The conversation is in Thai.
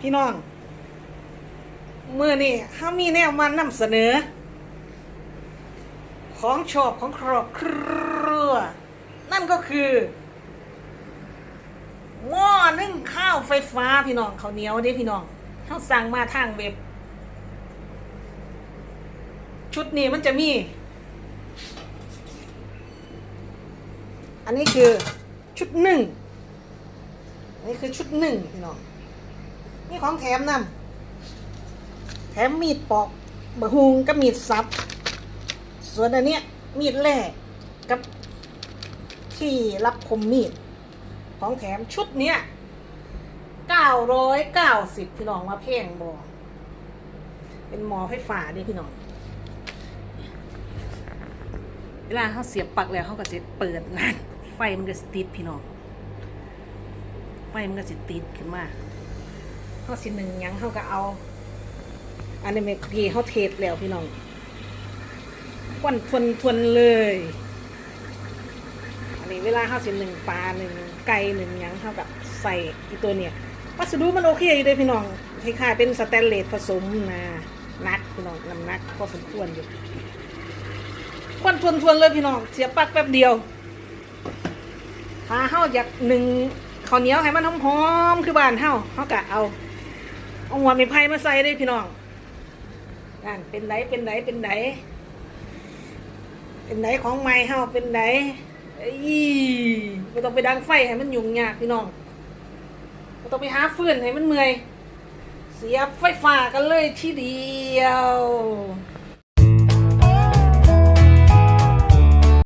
พี่น้องมือนี่เขามีแนวมานนำเสนอ ของชอบของครอบครัว นั่นก็คือหม้อนึ่งข้าวไฟฟ้าพี่น้องเขาเหนียวเด้พี่น้องเขาสั่งมาทางเว็บ ชุดนี้มันจะมี อันนี้คือชุดหนึ่งอันนี้คือชุดหนึ่งพี่น้อง นี่ของแถมนำแถมมีดปอกบะฮุงกับมีดซับ ส่วนอันเนี้ย มีดแร่กับ ที่รับคมมีด ของแถมชุดเนี้ยเก้าร้อยเก้าสิบพี่น้องมาเพ่งบอเป็นหมอไฟฟ้าดิพี่น้อง เวลาเขาเสียบปลั๊กแล้วเขาก็จะเปิดงานไฟมันก็สติดพี่น้อง ไฟมันก็จะติดขึ้นมา ขาสิหนึ่งยังเขาก็เอา อันนี้เมื่อกี้เขาเทสแล้วพี่น้องควันทวนทวนเลย อันนี้เวลาเขาสิหนึ่งปลาหนึ่งไก่หนึ่งยังเขากับใส่อีตัวเนี่ยวัสดุมันโอเคอยู่เลยพี่น้องคล้ายๆเป็นสแตนเลสผสมนะนักพี่น้องน้ำนักพอสมควรอยู่ควันทวนทวนๆเลยพี่น้องเสียปักแป๊บเดียวถ้าเฮาอยากหนึ่งข้าวเหนียวให้มันหอมๆคือบ้านเฮาเฮากะเอา เอาหัวไม้ไผ่มาใส่ได้พี่น้องนั่นเป็นไหนเป็นไหนเป็นไหนเป็นไหนของไม้เฮาเป็นไหนเอ้ยไม่ต้องไปดังไฟให้มันยุ่งยากพี่น้องไม่ต้องไปหาฟืนให้มันเมื่อย เสียไฟฟ้ากันเลยทีเดียว